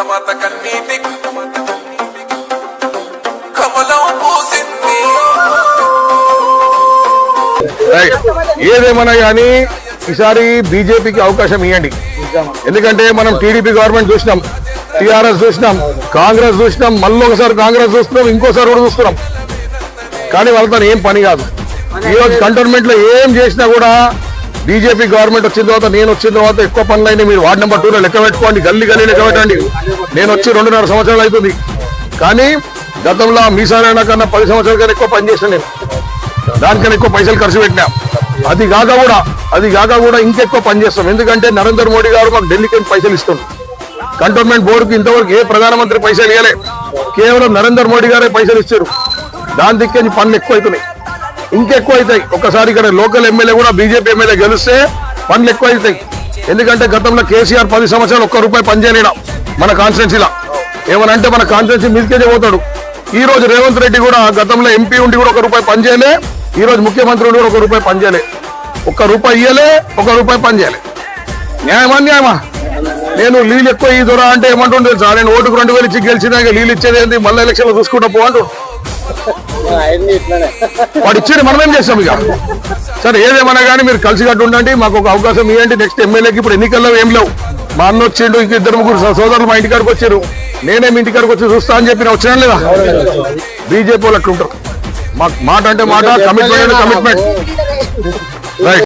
భరతమాత కన్నీటి కమలం పూసింది. రైట్. ఏదేమన్నా కానీ ఈసారి బీజేపీకి అవకాశం ఇవ్వండి ఎందుకంటే మనం టీడీపీ గవర్నమెంట్ చూసినాం టీఆర్ఎస్ చూసినాం కాంగ్రెస్ చూసినాం మళ్ళీ ఒకసారి కాంగ్రెస్ చూస్తున్నాం ఇంకోసారి కూడా చూస్తున్నాం. కానీ వాళ్ళతో ఏం పని కాదు. ఈరోజు కంటోన్మెంట్లో ఏం చేసినా కూడా బీజేపీ గవర్నమెంట్ వచ్చిన తర్వాత నేను వచ్చిన తర్వాత ఎక్కువ పనులైనా మీరు వార్డు నెంబర్ టూలో లెక్క పెట్టుకోండి గల్లీ గల్లీ లెక్క పెట్టండి. నేను వచ్చి రెండున్నర సంవత్సరాలు అవుతుంది. కానీ గతంలో మీసాలైనా కన్నా పది సంవత్సరాల కన్నా ఎక్కువ పనిచేసాను నేను. దానికన్నా ఎక్కువ పైసలు ఖర్చు పెట్టినా. అది కాక కూడా అది కాక కూడా ఇంకెక్కువ పని చేస్తాం. ఎందుకంటే నరేంద్ర మోడీ గారు మాకు ఢిల్లీకి పైసలు ఇస్తుంది కంటోన్మెంట్ బోర్డుకి ఇంతవరకు ఏ ప్రధానమంత్రి పైసలు ఇవ్వలే కేవలం నరేంద్ర మోడీ గారే పైసలు ఇచ్చారు. దాని దిక్కే పనులు ఎక్కువ అవుతున్నాయి ఇంకెక్కువ అవుతాయి ఒక్కసారి ఇక్కడ లోకల్ ఎమ్మెల్యే కూడా బీజేపీ ఎమ్మెల్యే గెలిస్తే పనులు ఎక్కువ అవుతాయి ఎందుకంటే గతంలో కేసీఆర్ పది సంవత్సరాలు ఒక్క రూపాయి పనిచేయలేడా మన కాన్స్టిట్యున్సీలో. ఏమనంటే మన కాన్స్టిట్యున్సీ మీదకే పోతాడు. ఈ రోజు రేవంత్ రెడ్డి కూడా గతంలో ఎంపీ ఉండి కూడా ఒక రూపాయి పనిచేయలే ఈ రోజు ముఖ్యమంత్రి ఉండి కూడా ఒక రూపాయి పనిచేయలే ఒక్క రూపాయి ఇయ్యలే ఒక రూపాయి పనిచేయలే న్యాయమా న్యాయమా నేను లీలు ఎక్కువ ఈ దొర అంటే ఏమంటుండే సార్? నేను ఓటుకు రెండు వేలు ఇచ్చి గెలిచినాక లీలు ఇచ్చేది ఏంటి మళ్ళీ ఎలక్షన్లో చూసుకుంటా పో వాడు ఇచ్చేది మనం ఏం చేస్తాం ఇక? సరే ఏదేమన్నా కానీ మీరు కలిసికట్టు ఉండండి. మాకు ఒక అవకాశం ఇవ్వండి నెక్స్ట్ ఎమ్మెల్యేకి ఇప్పుడు ఎన్నికల్లో ఏం లేవు. మా అన్న వచ్చిండు ఇంక ఇద్దరు ముగ్గురు సోదరులు మా ఇంటికాడికి వచ్చారు. నేనే మీ ఇంటికాడికి వచ్చి చూస్తా అని చెప్పి వచ్చినా లేదా? బీజేపీ వాళ్ళు అట్లుంటారు. మా మాట అంటే మాట కమిట్మెంట్ అంటే కమిట్మెంట్ రైట్